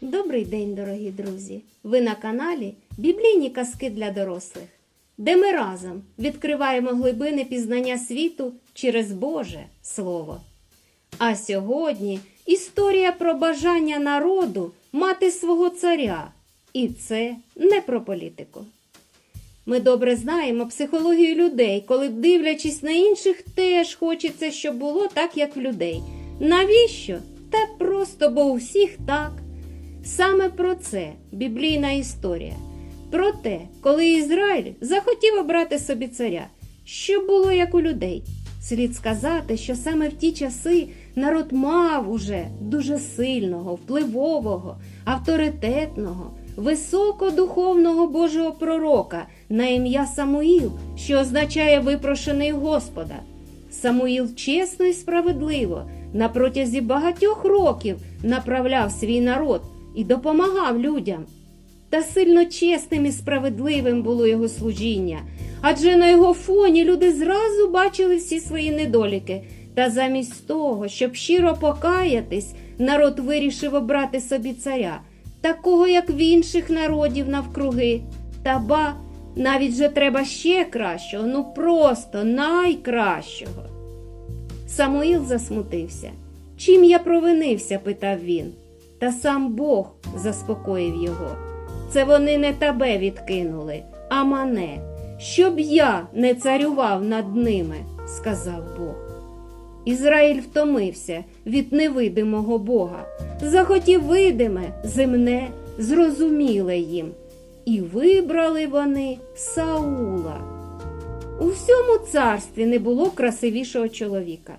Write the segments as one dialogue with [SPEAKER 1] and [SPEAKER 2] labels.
[SPEAKER 1] Добрий день, дорогі друзі! Ви на каналі Біблійні казки для дорослих, де ми разом відкриваємо глибини пізнання світу через Боже Слово. А сьогодні історія про бажання народу мати свого царя. І це не про політику. Ми добре знаємо психологію людей, коли, дивлячись на інших, теж хочеться, щоб було так, як в людей. Навіщо? Та просто бо у всіх так. Саме про це біблійна історія. Про те, коли Ізраїль захотів обрати собі царя, що було як у людей. Слід сказати, що саме в ті часи народ мав уже дуже сильного, впливового, авторитетного, високодуховного Божого пророка на ім'я Самуїл, що означає випрошений Господа. Самуїл чесно і справедливо на протязі багатьох років направляв свій народ і допомагав людям. Та сильно чесним і справедливим було його служіння, адже на його фоні люди зразу бачили всі свої недоліки. Та замість того, щоб щиро покаятись, народ вирішив обрати собі царя, такого, як в інших народів навкруги. Та ба, навіть же треба ще кращого, ну просто найкращого. Самуїл засмутився. Чим я провинився? питав він. Та сам Бог заспокоїв його. Це вони не тебе відкинули, а мене, щоб я не царював над ними, сказав Бог. Ізраїль втомився від невидимого Бога, захотів видиме, земне, зрозуміле їм, і вибрали вони Саула. У всьому царстві не було красивішого чоловіка.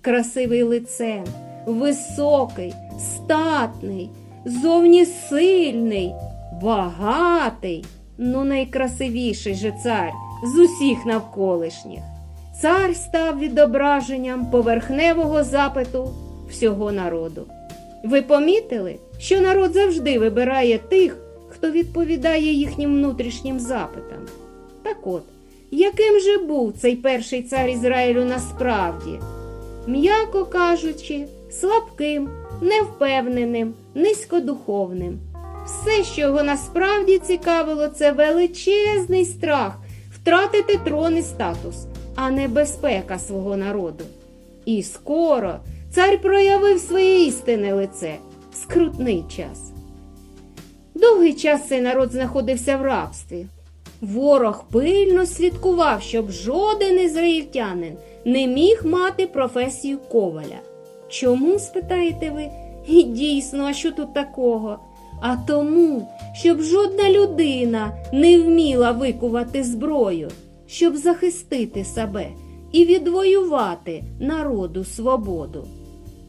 [SPEAKER 1] Красивий лицем, високий, статний, зовні сильний, багатий, ну найкрасивіший же цар з усіх навколишніх. Цар став відображенням поверхневого запиту всього народу. Ви помітили, що народ завжди вибирає тих, хто відповідає їхнім внутрішнім запитам? Так от, яким же був цей перший цар Ізраїлю насправді? М'яко кажучи, слабким, невпевненим, низькодуховним. Все, що його насправді цікавило, це величезний страх втратити трон і статус, а не безпека свого народу. І скоро цар проявив своє істинне лице скрутний час. Довгий час цей народ знаходився в рабстві. Ворог пильно слідкував, щоб жоден ізраїльтянин не міг мати професію коваля. Чому, спитаєте ви? І дійсно, а що тут такого? А тому, щоб жодна людина не вміла викувати зброю, щоб захистити себе і відвоювати народу свободу.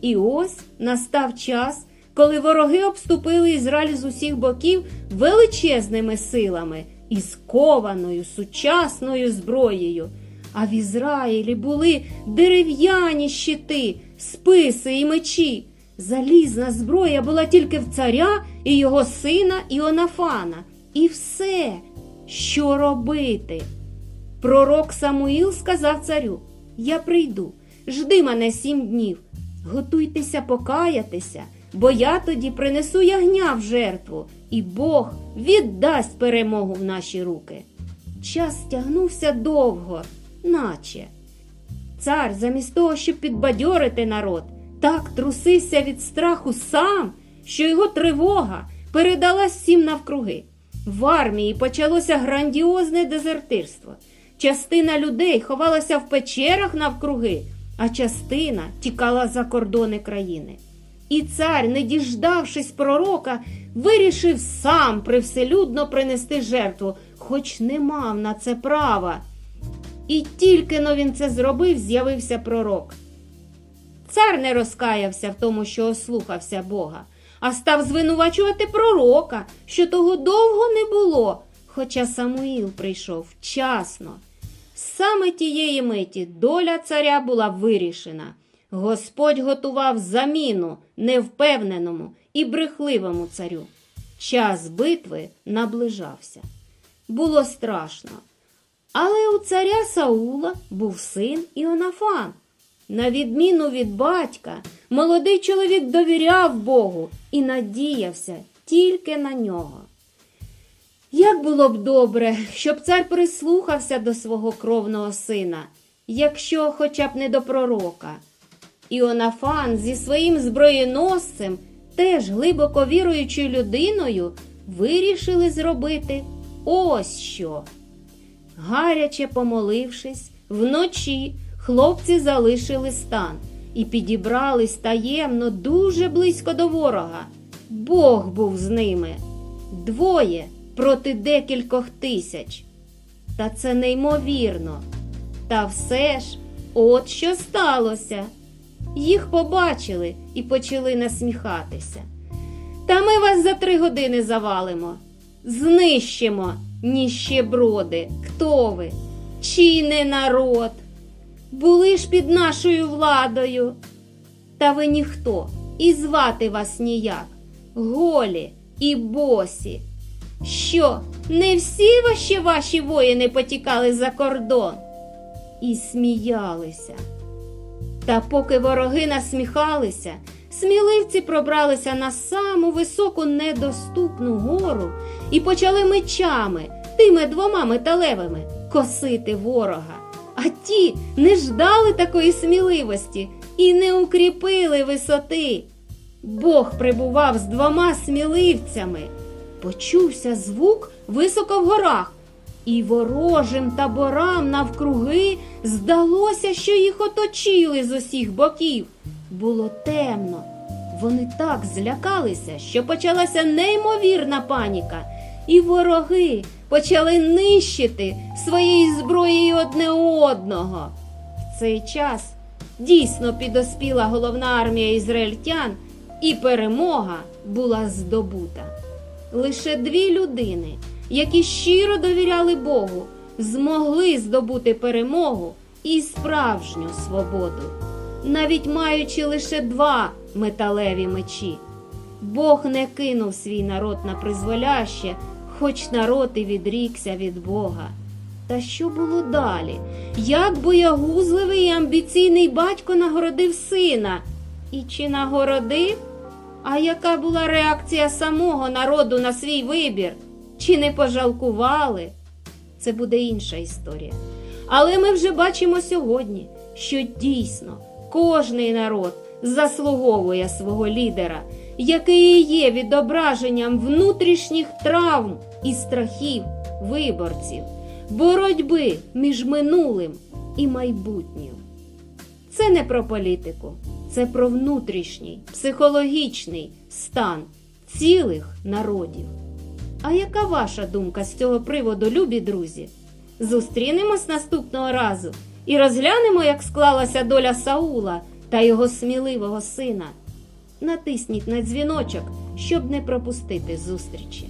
[SPEAKER 1] І ось настав час, коли вороги обступили Ізраїль з усіх боків величезними силами і скованою сучасною зброєю. А в Ізраїлі були дерев'яні щити, списи і мечі. Залізна зброя була тільки в царя і його сина Іонафана. І все, що робити. Пророк Самуїл сказав царю: Я прийду, жди мене сім днів, готуйтеся покаятися, бо я тоді принесу ягня в жертву, і Бог віддасть перемогу в наші руки. Час тягнувся довго, наче. Цар, замість того, щоб підбадьорити народ, так трусився від страху сам, що його тривога передалась всім навкруги. В армії почалося грандіозне дезертирство. Частина людей ховалася в печерах навкруги, а частина тікала за кордони країни. І цар, не діждавшись пророка, вирішив сам привселюдно принести жертву, хоч не мав на це права. І тільки но він це зробив, з'явився пророк. Цар не розкаявся в тому, що ослухався Бога, а став звинувачувати пророка, що того довго не було, хоча Самуїл прийшов вчасно. Саме тієї миті доля царя була вирішена. Господь готував заміну невпевненому і брехливому царю. Час битви наближався. Було страшно. Але у царя Саула був син Іонафан. На відміну від батька, молодий чоловік довіряв Богу і надіявся тільки на нього. Як було б добре, щоб цар прислухався до свого кровного сина, якщо хоча б не до пророка. Іонафан зі своїм зброєносцем, теж глибоко віруючою людиною, вирішили зробити ось що. Гаряче помолившись, вночі хлопці залишили стан і підібрались таємно дуже близько до ворога. Бог був з ними. Двоє проти декількох тисяч. Та це неймовірно. Та все ж, от що сталося. Їх побачили і почали насміхатися. Та ми вас за три години завалимо. Знищимо, ніщеброди. Хто ви? Чий не народ? Були ж під нашою владою. Та ви ніхто, і звати вас ніяк. Голі і босі. Що, не всі ваші ваші воїни потікали за кордон? І сміялися. Та поки вороги насміхалися, сміливці пробралися на саму високу недоступну гору і почали мечами, тими двома металевими, косити ворога. А ті не ждали такої сміливості і не укріпили висоти. Бог прибував з двома сміливцями. Почувся звук високо в горах, і ворожим таборам навкруги здалося, що їх оточили з усіх боків. Було темно. Вони так злякалися, що почалася неймовірна паніка, і вороги почали нищити своєю зброєю одне одного. В цей час дійсно підоспіла головна армія ізраїльтян, і перемога була здобута. Лише дві людини, які щиро довіряли Богу, змогли здобути перемогу і справжню свободу, навіть маючи лише два металеві мечі. Бог не кинув свій народ на призволяще, хоч народ і відрікся від Бога. Та що було далі? Як боягузливий і амбіційний батько нагородив сина? І чи нагородив? А яка була реакція самого народу на свій вибір? Чи не пожалкували? Це буде інша історія. Але ми вже бачимо сьогодні, що дійсно кожний народ заслуговує свого лідера, який є відображенням внутрішніх травм і страхів виборців, боротьби між минулим і майбутнім. Це не про політику, це про внутрішній, психологічний стан цілих народів. А яка ваша думка з цього приводу, любі друзі? Зустрінемось наступного разу і розглянемо, як склалася доля Саула та його сміливого сина. Натисніть на дзвіночок, щоб не пропустити зустрічі.